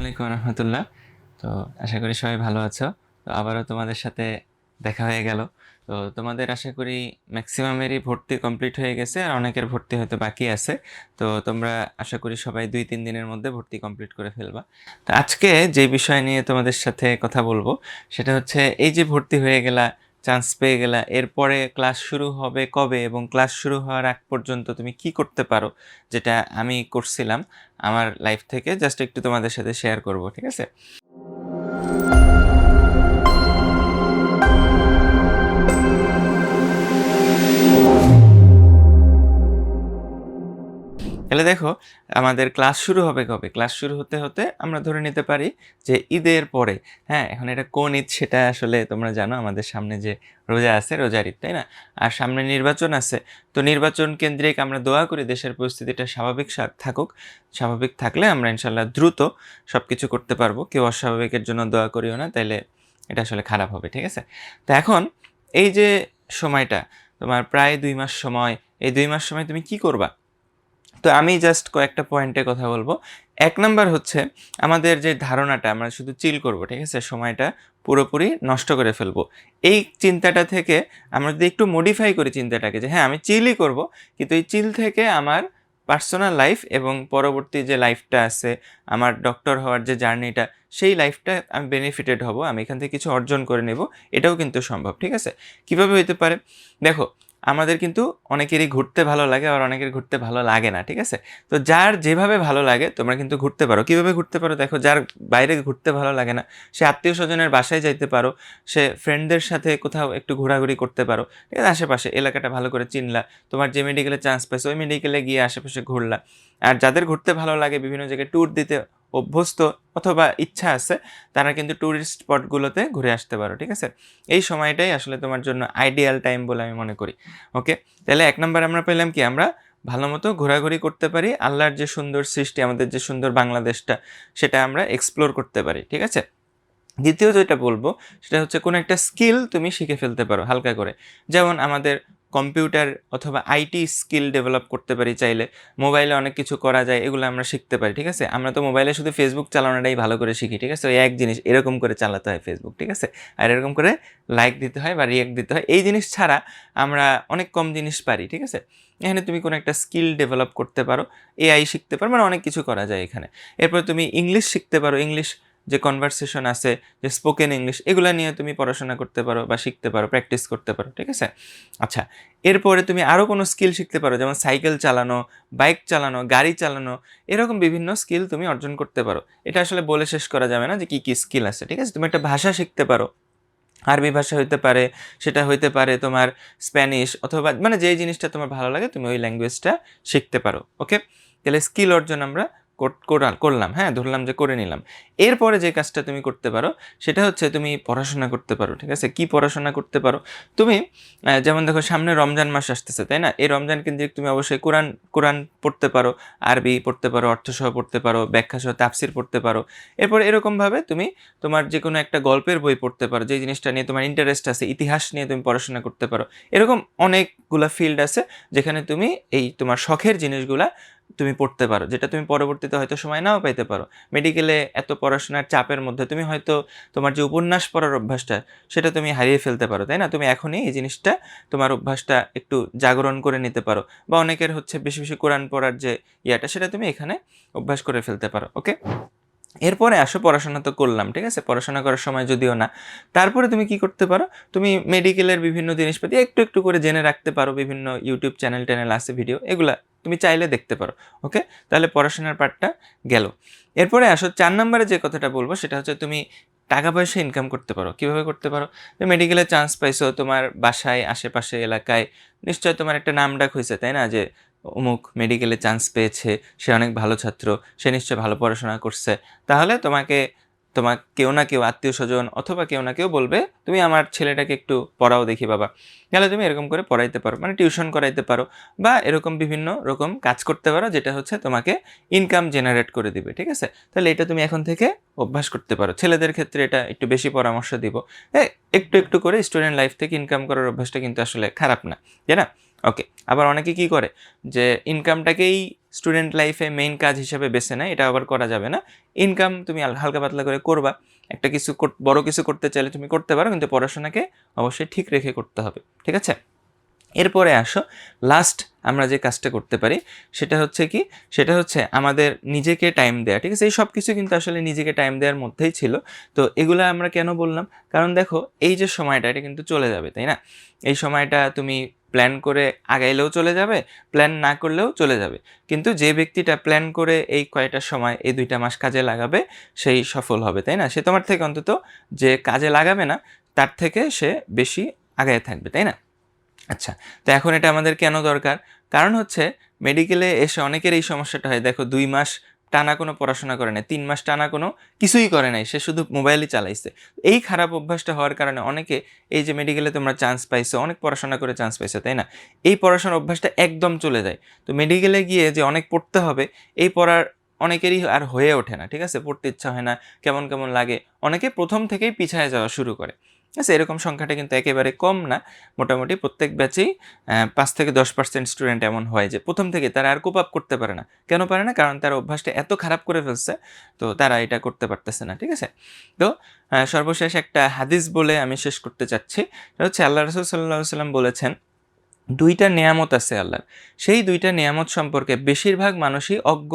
আলাইকুম রহমতুল্লাহ। তো আশা করি সবাই ভালো আছো। তো আবারও তোমাদের সাথে দেখা হয়ে গেল। তো তোমাদের আশা করি ম্যাক্সিমামেরই ভর্তি কমপ্লিট হয়ে গেছে আর অনেকের ভর্তি হয়তো বাকি আছে। তো তোমরা আশা করি সবাই দুই তিন দিনের মধ্যে ভর্তি কমপ্লিট করে ফেলবা। তো আজকে যে বিষয় নিয়ে তোমাদের সাথে কথা বলব, সেটা হচ্ছে এই যে ভর্তি হয়ে গেলা চান্স পেয়ে গেলা। এরপরে ক্লাস শুরু হবে কবে এবং ক্লাস শুরু হওয়ার আগ পর্যন্ত তুমি কি করতে পারো, যেটা আমি করছিলাম আমার লাইফ থেকে জাস্ট একটু তোমাদের সাথে শেয়ার করব, ঠিক আছে? তাহলে দেখো, আমাদের ক্লাস শুরু হবে কবে? ক্লাস শুরু হতে হতে আমরা ধরে নিতে পারি যে ঈদের পরে হ্যাঁ এখন এটা কোন ঈদ সেটা আসলে তোমরা জানো, আমাদের সামনে যে রোজা আছে, রোজার ঈদ, তাই না? আর সামনে নির্বাচন আছে, তো নির্বাচন কেন্দ্রিক আমরা দোয়া করি দেশের পরিস্থিতিটা স্বাভাবিক থাকুক। স্বাভাবিক থাকলে আমরা ইনশাল্লাহ দ্রুত সব কিছু করতে পারব। কেউ অস্বাভাবিকের জন্য দোয়া করিও না, তাইলে এটা আসলে খারাপ হবে, ঠিক আছে? তো এখন এই যে সময়টা, তোমার প্রায় দুই মাস সময়, এই দুই মাস সময় তুমি কি করবা? তো আমি জাস্ট কয়েকটা পয়েন্টে কথা বলব। এক নাম্বার হচ্ছে আমাদের যে ধারণাটা, আমরা শুধু চিল করব, ঠিক আছে? সময়টা পুরোপুরি নষ্ট করে ফেলব। এই চিন্তাটা থেকে আমরা যদি একটু মডিফাই করি চিন্তাটাকে যে হ্যাঁ আমি চিলই করব, কিন্তু এই চিল থেকে আমার পার্সোনাল লাইফ এবং পরবর্তী যে লাইফটা আছে, আমার ডক্টর হওয়ার যে জার্নিটা সেই লাইফটা আমি বেনিফিটেড হব, আমি এখান থেকে কিছু অর্জন করে নেব, এটাও কিন্তু সম্ভব, ঠিক আছে? কীভাবে হইতে পারে? দেখো আমাদের কিন্তু অনেকেরই ঘুরতে ভালো লাগে আর অনেকের ঘুরতে ভালো লাগে না, ঠিক আছে? তো যার যেভাবে ভালো লাগে, তোমরা কিন্তু ঘুরতে পারো। কীভাবে ঘুরতে পারো? দেখো, যার বাইরে ঘুরতে ভালো লাগে না, সে আত্মীয় স্বজনের বাসায় যাইতে পারো, সে ফ্রেন্ডদের সাথে কোথাও একটু ঘোরাঘুরি করতে পারো, ঠিক আছে? আশেপাশে, এলাকাটা ভালো করে চিনলা, তোমার যে মেডিকেলে চান্স পাইছো ওই মেডিকেলে গিয়ে আশেপাশে ঘুরলা। আর যাদের ঘুরতে ভালো লাগে, বিভিন্ন জায়গায় ট্যুর দিতে অভ্যস্ত অথবা ইচ্ছা আছে, তারা কিন্তু ট্যুরিস্ট স্পটগুলোতে ঘুরে আসতে পারো, ঠিক আছে? এই সময়টাই আসলে তোমার জন্য আইডিয়াল টাইম বলে আমি মনে করি ওকে তাহলে এক নম্বর আমরা পেলাম কি? আমরা ভালো মতো ঘোরাঘুরি করতে পারি, আল্লাহর যে সুন্দর সৃষ্টি, আমাদের যে সুন্দর বাংলাদেশটা, সেটা আমরা এক্সপ্লোর করতে পারি, ঠিক আছে? দ্বিতীয় যেটা বলব, সেটা হচ্ছে কোনো একটা স্কিল তুমি শিখে ফেলতে পারো হালকা করে। যেমন আমাদের কম্পিউটার অথবা আইটি স্কিল ডেভেলপ করতে পারি চাইলে। মোবাইলে অনেক কিছু করা যায়, এগুলো আমরা শিখতে পারি, ঠিক আছে? আমরা তো মোবাইলে শুধু ফেসবুক চালানোটাই ভালো করে শিখি, ঠিক আছে? ওই এক জিনিস, এরকম করে চালাতে হয় ফেসবুক ঠিক আছে? আর এরকম করে লাইক দিতে হয় বা রিয়েক্ট দিতে হয়। এই জিনিস ছাড়া আমরা অনেক কম জিনিস পারি, ঠিক আছে? এখানে তুমি কোনো একটা স্কিল ডেভেলপ করতে পারো এআই শিখতে পারো মানে অনেক কিছু করা যায় এখানে। এরপর তুমি ইংলিশ শিখতে পারো। ইংলিশ যে কনভারসেশন আছে, যে স্পোকেন ইংলিশ এগুলো নিয়ে তুমি পড়াশোনা করতে পারো বা শিখতে পারো প্র্যাকটিস করতে পারো, ঠিক আছে? আচ্ছা এরপরে তুমি আরও কোনো স্কিল শিখতে পারো, যেমন সাইকেল চালানো বাইক চালানো, গাড়ি চালানো, এরকম বিভিন্ন স্কিল তুমি অর্জন করতে পারো। এটা আসলে বলে শেষ করা যাবে না যে কী কী স্কিল আছে, ঠিক আছে? তুমি একটা ভাষা শিখতে পারো। আরবি ভাষা হইতে পারে, সেটা হইতে পারে তোমার স্প্যানিশ অথবা মানে যেই জিনিসটা তোমার ভালো লাগে, তুমি ওই ল্যাঙ্গুয়েজটা শিখতে পারো ওকে তাহলে স্কিল অর্জন আমরা করলাম হ্যাঁ ধরলাম যে করে নিলাম। এরপরে যে কাজটা তুমি করতে পারো, সেটা হচ্ছে তুমি পড়াশোনা করতে পারো, ঠিক আছে? কি পড়াশোনা করতে পারো? তুমি যেমন দেখো, সামনে রমজান মাস আসতেছে, তাই না? এই রমজান কেন্দ্রিক তুমি অবশ্যই কোরআন কোরআন পড়তে পারো, আরবি পড়তে পারো, অর্থসহ পড়তে পারো, ব্যাখ্যাসহ তাফসির পড়তে পারো। এরপর এরকমভাবে তুমি তোমার যে কোনো একটা গল্পের বই পড়তে পারো যে জিনিসটা নিয়ে তোমার ইন্টারেস্ট আছে, ইতিহাস নিয়ে তুমি পড়াশোনা করতে পারো। এরকম অনেকগুলা ফিল্ড আছে, যেখানে তুমি এই তোমার শখের জিনিসগুলা তুমি পড়তে পারো, যেটা তুমি পরবর্তীতে হয়তো সময় নাও পাইতে পারো। মেডিকেলে এত পড়াশোনার চাপের মধ্যে তুমি হয়তো তোমার যে উপন্যাস পড়ার অভ্যাসটা, সেটা তুমি হারিয়ে ফেলতে পারো, তাই না? তুমি এখনই এই জিনিসটা তোমার অভ্যাসটা একটু জাগরণ করে নিতে পারো। বা অনেকের হচ্ছে বেশি বেশি কোরআন পড়ার যে ইয়াটা, সেটা তুমি এখানে অভ্যাস করে ফেলতে পারো ওকে এরপরে আসো, পড়াশোনা তো করলাম, ঠিক আছে? পড়াশোনা করার সময় যদিও না, তারপরে তুমি কি করতে পারো? তুমি মেডিকেলের বিভিন্ন জিনিসপাতি একটু একটু করে জেনে রাখতে পারো, বিভিন্ন ইউটিউব চ্যানেল ট্যানেল আছে ভিডিও এগুলা তুমি চাইলে দেখতে পারো ওকে তাহলে পড়াশোনার পার্টটা গেল। এরপরে আসো, চার নম্বরে যে কথাটা বলব, সেটা হচ্ছে তুমি টাকা পয়সা ইনকাম করতে পারো, কীভাবে করতে পারো? মেডিকেলে চান্স পাইছো তোমার বাসায়, আশেপাশে, এলাকায়, নিশ্চয় তোমার একটা নাম ডাক হয়েছে তাই না? যে অমুক মেডিকেলে চান্স পেয়েছে, সে অনেক ভালো ছাত্র, সে নিশ্চয় ভালো পড়াশোনা করছে। তাহলে তোমাকে তোমার কেউ না কেউ আত্মীয় স্বজন অথবা কেউ না কেউ বলবে, তুমি আমার ছেলেটাকে একটু পড়াও দেখি বাবা। তাহলে তুমি এরকম করে পড়াইতে পারো মানে টিউশন করাইতে পারো বা এরকম বিভিন্ন রকম কাজ করতে পারো, যেটা হচ্ছে তোমাকে ইনকাম জেনারেট করে দিবে, ঠিক আছে? তাহলে এটা তুমি এখন থেকে অভ্যাস করতে পারো। ছেলেদের ক্ষেত্রে এটা একটু বেশি পরামর্শ দিব। একটু একটু করে স্টুডেন্ট লাইফ থেকে ইনকাম করার অভ্যাসটা কিন্তু আসলে খারাপ না, তাই না? ওকে আবার অনেকে কি করে? যে ইনকামটাকেই স্টুডেন্ট লাইফে মেইন কাজ হিসেবে বেছে নেয়, এটা আবার করা যাবে না। ইনকাম তুমি হালকা পাতলা করে করবা, একটা কিছু বড় কিছু করতে চাইলে তুমি করতে পারো, কিন্তু পড়াশোনাকে অবশ্যই ঠিক রেখে করতে হবে, ঠিক আছে? এরপরে আসো লাস্ট আমরা যে কাজটা করতে পারি, সেটা হচ্ছে কি? সেটা হচ্ছে আমাদের নিজেকে টাইম দেওয়া ঠিক আছে? এই সব কিছু কিন্তু আসলে নিজেকে টাইম দেওয়ার মধ্যেই ছিল। তো এগুলো আমরা কেন বললাম? কারণ দেখো, এই যে সময়টা, এটা কিন্তু চলে যাবে, তাই না? এই সময়টা তুমি প্ল্যান করে আগাইলেও চলে যাবে প্ল্যান না করলেও চলে যাবে। কিন্তু যে ব্যক্তিটা প্ল্যান করে এই কয়টা সময়, এই দুইটা মাস কাজে লাগাবে, সেই সফল হবে, তাই না? সে তোমার থেকে অন্তত যে কাজে লাগাবে না, তার থেকে সে বেশি আগায় থাকবে, তাই না? আচ্ছা তো এখন এটা আমাদের কেন দরকার? কারণ হচ্ছে মেডিকেলে এসে অনেকের এই সমস্যাটা হয়। দেখো, দুই মাস টানা কোনো পড়াশোনা করে নাই, তিন মাস টানা কোনো কিছুই করে নাই, সে শুধু মোবাইলই চালাইছে। এই খারাপ অভ্যাসটা হওয়ার কারণে অনেকে এই যে মেডিকেলে তোমরা চান্স পাইছো, অনেক পড়াশোনা করে চান্স পাইছো, তাই না? এই পড়াশোনার অভ্যাসটা একদম চলে যায়। তো মেডিকেলে গিয়ে যে অনেক পড়তে হবে, এই পড়ার অনেকেরই আর হয়ে ওঠে না, ঠিক আছে? পড়তে ইচ্ছা হয় না, কেমন কেমন লাগে, অনেকে প্রথম থেকেই পিছায় যাওয়া শুরু করে। আছে এরকম সংখ্যাটা কিন্তু একেবারে কম না। মোটামুটি প্রত্যেক ব্যাচেই পাঁচ থেকে দশ পার্সেন্ট স্টুডেন্ট এমন হয় যে প্রথম থেকে তারা আর কোপ আপ করতে পারে না। কেন পারে না? কারণ তার অভ্যাসটা এত খারাপ করে ফেলছে, তো তারা এটা করতে পারতেছে না, ঠিক আছে? তো সর্বশেষ একটা হাদিস বলে আমি শেষ করতে চাচ্ছি। সেটা হচ্ছে আল্লাহ রসুল সাল্লাহ সাল্লাম বলেছেন, দুইটা নিয়ামত আছে আল্লাহর। সেই দুইটা নিয়ামত সম্পর্কে বেশিরভাগ মানুষই অজ্ঞ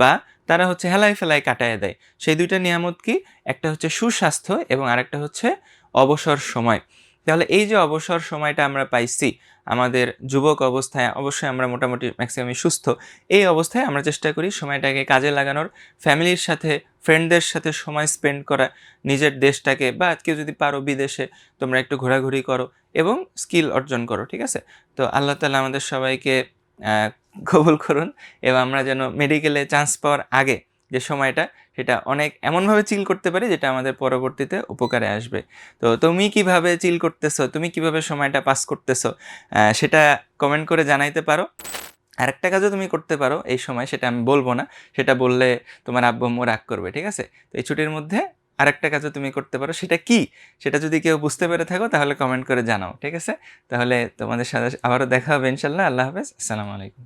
বা তারা হচ্ছে হেলায় ফেলায় কাটায় দেয়। সেই দুইটা নিয়ামত কি? একটা হচ্ছে সুস্বাস্থ্য এবং আরেকটা হচ্ছে অবসর সময়। তাহলে এই যে অবসর সময়টা আমরা পাইছি, আমাদের যুবক অবস্থায়, অবশ্যই আমরা মোটামুটি ম্যাক্সিমামই সুস্থ, এই অবস্থায় আমরা চেষ্টা করি সময়টাকে কাজে লাগানোর। ফ্যামিলির সাথে ফ্রেন্ডদের সাথে সময় স্পেন্ড করা, নিজের দেশটাকে বা কেউ যদি পারো বিদেশে, তোমরা একটু ঘোরাঘুরি করো এবং স্কিল অর্জন করো, ঠিক আছে? তো আল্লাহ তালা আমাদের সবাইকে কবুল করুন এবং আমরা যেন মেডিকেলে চান্স পাওয়ার আগে যে সময়টা, সেটা অনেক এমনভাবে চিল করতে পারি যেটা আমাদের পরবর্তীতে উপকারে আসবে। তো তুমি কীভাবে চিল করতেছো? তুমি কীভাবে সময়টা পাস করতেছো? সেটা কমেন্ট করে জানাইতে পারো। আরেকটা কাজও তুমি করতে পারো এই সময়, সেটা আমি বলব না, সেটা বললে তোমার আব্বু রাগ করবে, ঠিক আছে? তো এই ছুটির মধ্যে আরেকটা কাজও তুমি করতে পারো, সেটা কি? সেটা যদি কেউ বুঝতে পেরে থাকো, তাহলে কমেন্ট করে জানাও, ঠিক আছে? তাহলে তোমাদের সাথে আবারও দেখা হবে ইনশাল্লাহ, আল্লাহ হাফেজ, আসসালামু আলাইকুম।